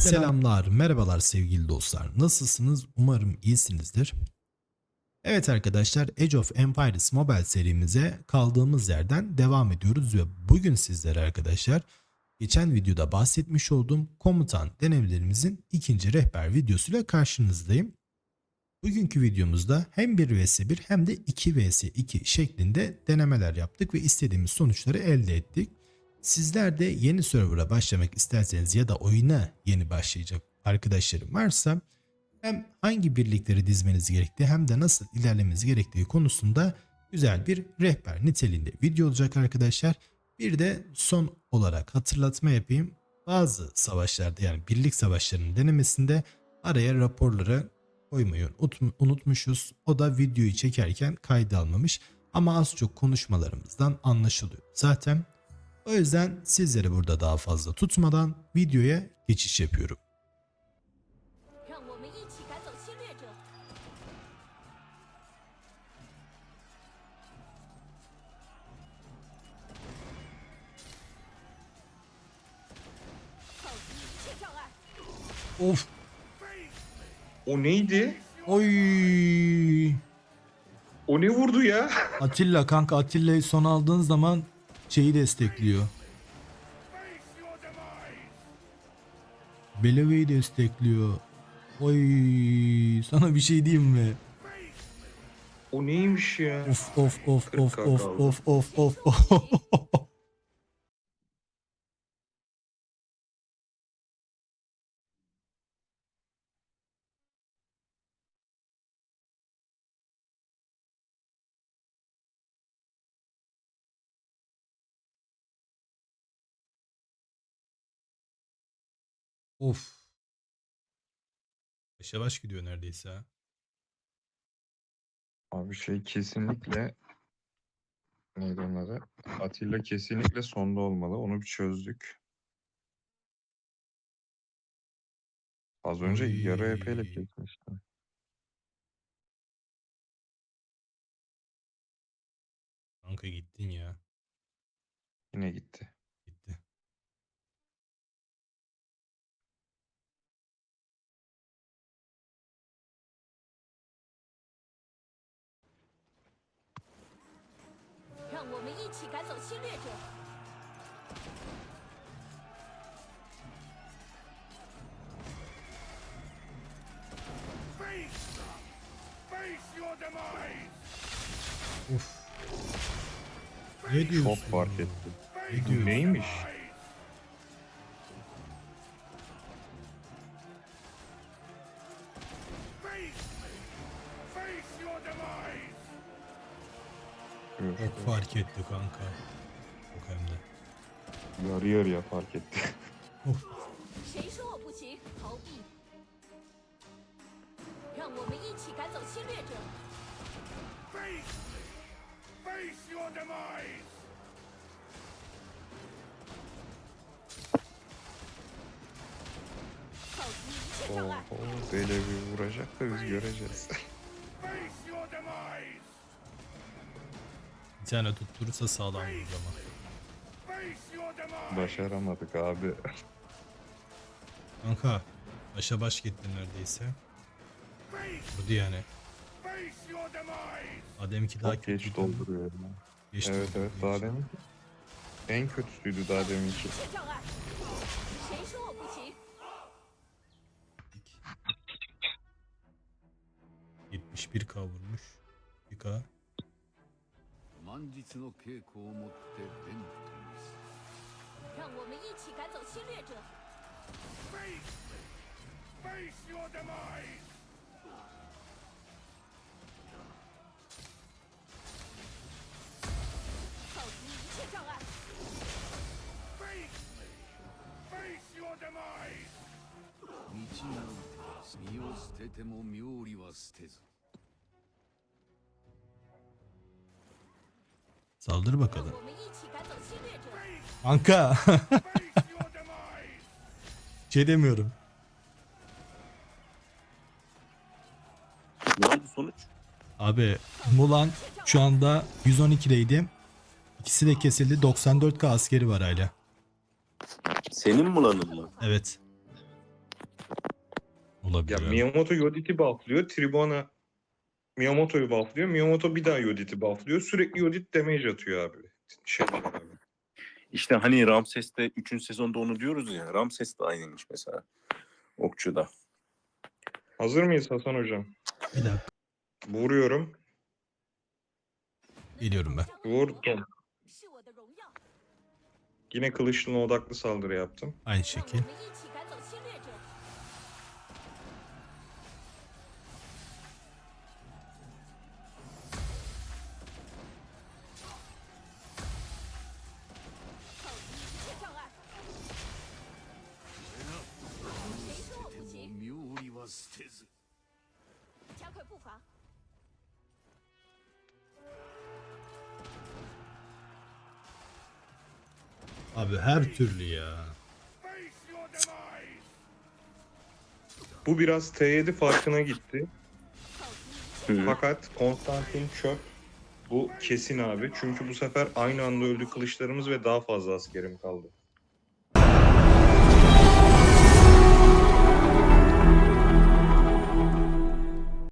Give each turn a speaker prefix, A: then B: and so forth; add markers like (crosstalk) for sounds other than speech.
A: Selamlar, merhabalar sevgili dostlar. Nasılsınız? Umarım iyisinizdir. Evet arkadaşlar, Age of Empires Mobile serimize kaldığımız yerden devam ediyoruz ve bugün sizlere arkadaşlar geçen videoda bahsetmiş olduğum komutan denemelerimizin ikinci rehber videosuyla karşınızdayım. Bugünkü videomuzda hem 1 vs 1 hem de 2 vs 2 şeklinde denemeler yaptık ve istediğimiz sonuçları elde ettik. Sizler de yeni server'a başlamak isterseniz ya da oyuna yeni başlayacak arkadaşlarım varsa hem hangi birlikleri dizmeniz gerektiği hem de nasıl ilerlemeniz gerektiği konusunda güzel bir rehber niteliğinde video olacak arkadaşlar. Bir de son olarak hatırlatma yapayım. Bazı savaşlarda yani birlik savaşlarının denemesinde araya raporları koymayı unut- unutmuşuz. O da videoyu çekerken kayda almamış ama az çok konuşmalarımızdan anlaşılıyor. Zaten o yüzden sizleri burada daha fazla tutmadan videoya geçiş yapıyorum. Of.
B: O neydi?
A: Oy.
B: O ne vurdu ya?
A: Atilla kanka Atilla'yı son aldığın zaman şeyi destekliyor. Beleve'yi destekliyor. Oy sana bir şey diyeyim mi?
B: O neymiş ya?
A: Of of of of of of of of of. (laughs) Of. Başa baş gidiyor neredeyse ha.
B: Abi şey kesinlikle neydi onun adı? Atilla kesinlikle sonda olmalı. Onu bir çözdük. Az önce yarı EP ile
A: Oy.
B: kesmişti.
A: Kanka gittin ya.
B: Yine. Gitti.
C: “ Siete. Face! Face your demise!
A: Uf. Ne diyorsun?
B: Çok fark ettim.
A: Ne diyorsun?
B: Neymiş? Yok,
A: Bak fark etti kanka. Yok hem de.
B: Yarı yarıya fark etti.
C: Of. Oh,
B: oh, deli bir vuracak da biz göreceğiz
A: tane tutturursa sağlam vurur ama.
B: Başaramadık abi.
A: Kanka başa baş gitti neredeyse. Vurdu yani. Ademki daha
B: Çok geç dolduruyor.
A: Geç
B: evet
A: dolduruyor
B: evet daha demin. En kötüsüydü daha deminki.
C: bir
A: kavurmuş. Bir k
D: 満日の稽古をもってベントにす
C: 让我们一起赶走侵略者。扫除一切障碍。
D: 道なんて身を捨てても妙理は捨てず
A: Saldır bakalım. Anka. (laughs) şey demiyorum.
E: Ne oldu sonuç?
A: Abi Mulan şu anda 112'deydi. İkisi de kesildi. 94k askeri var hala.
E: Senin Mulan'ın mı?
A: Evet. Olabilir.
B: Ya
A: abi.
B: Miyamoto Yodit'i baltlıyor. Tribona Miyamoto'yu bufflıyor. Miyamoto bir daha Yodit'i bufflıyor. Sürekli Yodit damage atıyor abi. Şey abi.
E: İşte hani Ramses'te 3. sezonda onu diyoruz ya. Ramses de aynıymış mesela. Okçu'da.
B: Hazır mıyız Hasan Hocam?
A: Bir dakika.
B: Vuruyorum.
A: Geliyorum ben.
B: Vurdum. Yine kılıçlı odaklı saldırı yaptım.
A: Aynı şekil.
C: Olmaz.
A: Abi her türlü ya.
B: Bu biraz T7 farkına gitti. Fakat Konstantin çöp. Bu kesin abi. Çünkü bu sefer aynı anda öldü kılıçlarımız ve daha fazla askerim kaldı.